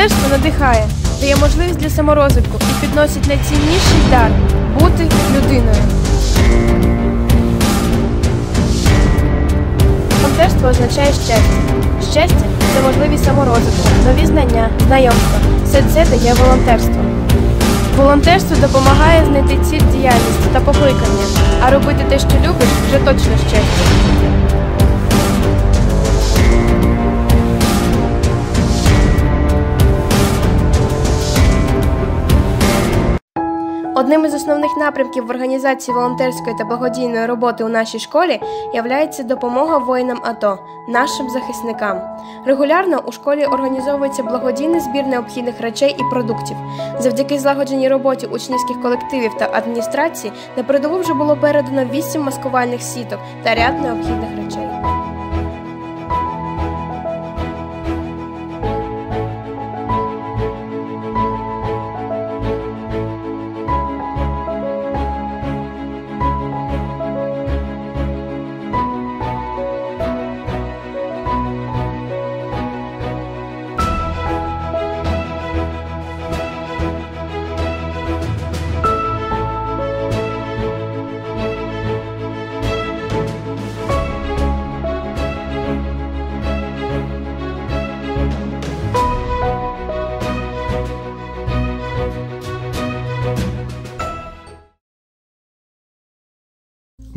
Волонтерство надихає, дає можливість для саморозвитку і підносить найцінніший дар бути людиною. Волонтерство означає щастя. Щастя це можливість саморозвитку, нові знання, знайомства. Все це дає волонтерство. Волонтерство допомагає знайти ціль діяльності та покликання, а робити те, що любиш, вже точно щастя. Одним із основних напрямків в організації волонтерської та благодійної роботи у нашій школі являється допомога воїнам АТО, нашим захисникам. Регулярно у школі організовується благодійний збір необхідних речей і продуктів. Завдяки злагодженій роботі учнівських колективів та адміністрації на передову вже було передано 8 маскувальних сіток та ряд необхідних речей.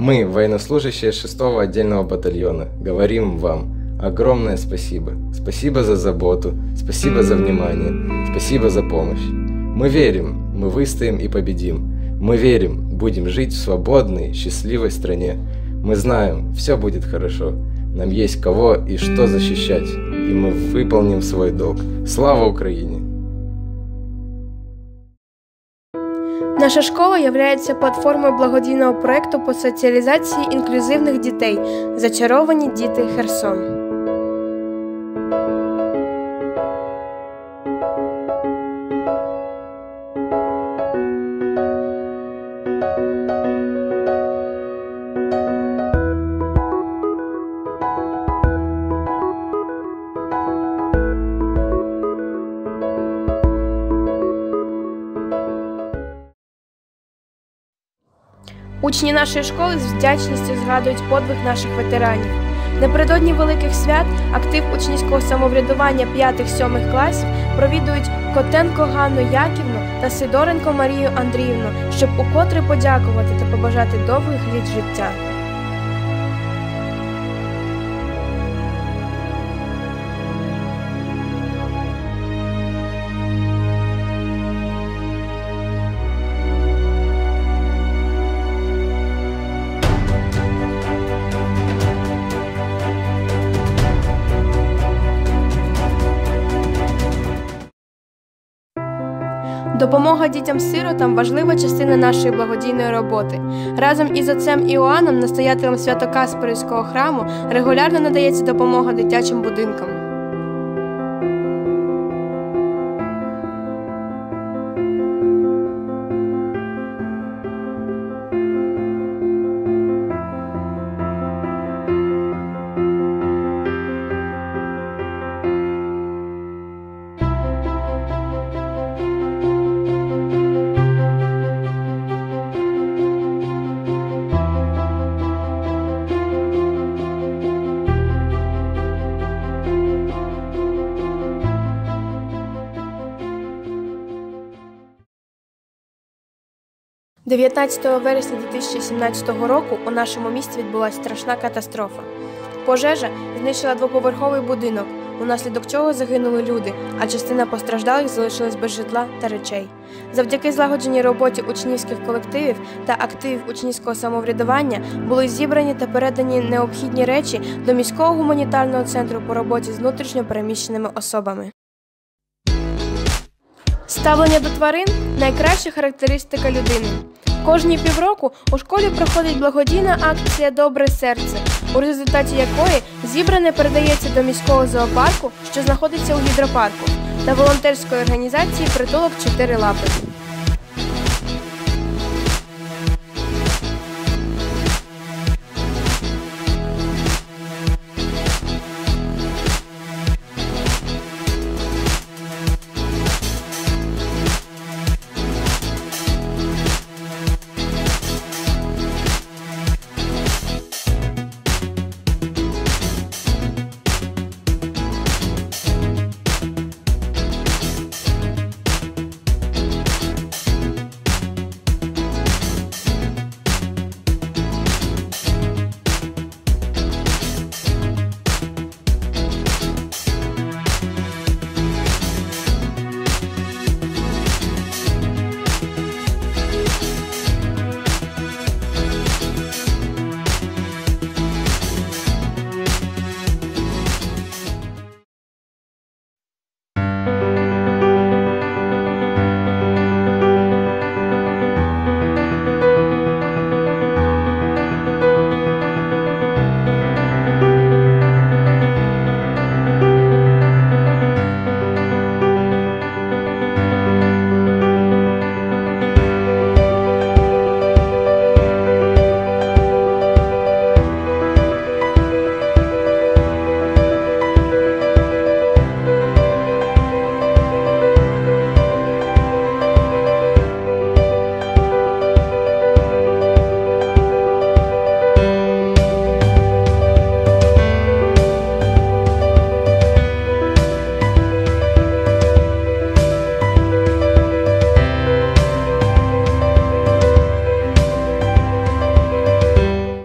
Мы, военнослужащие 6-го отдельного батальона, говорим вам огромное спасибо. Спасибо за заботу, спасибо за внимание, спасибо за помощь. Мы верим, мы выстоим и победим. Мы верим, будем жить в свободной, счастливой стране. Мы знаем, все будет хорошо. Нам есть кого и что защищать, и мы выполним свой долг. Слава Украине! Наша школа є платформою благодійного проекту по соціалізації інклюзивних дітей Зачаровані діти Херсон. Учні нашої школи з вдячністю згадують подвиг наших ветеранів. Напередодні великих свят актив учнівського самоврядування 5-7 класів провідують Котенко Ганну Яківну та Сидоренко Марію Андріївну, щоб укотре подякувати та побажати довгих літ життя. Допомога дітям-сиротам важлива частина нашої благодійної роботи. Разом із отцем Іоанном, настоятелем Свято-Каспорівського храму, регулярно надається допомога дитячим будинкам. 19 вересня 2017 року у нашому місті відбулася страшна катастрофа. Пожежа знищила двоповерховий будинок, унаслідок чого загинули люди, а частина постраждалих залишилась без житла та речей. Завдяки злагодженій роботі учнівських колективів та активів учнівського самоврядування були зібрані та передані необхідні речі до міського гуманітарного центру по роботі з внутрішньо переміщеними особами. Ставлення до тварин найкраща характеристика людини. Кожні півроку у школі проходить благодійна акція Добре серце, у результаті якої зібране передається до міського зоопарку, що знаходиться у гідропарку, та волонтерської організації Притулок Чотири лапи.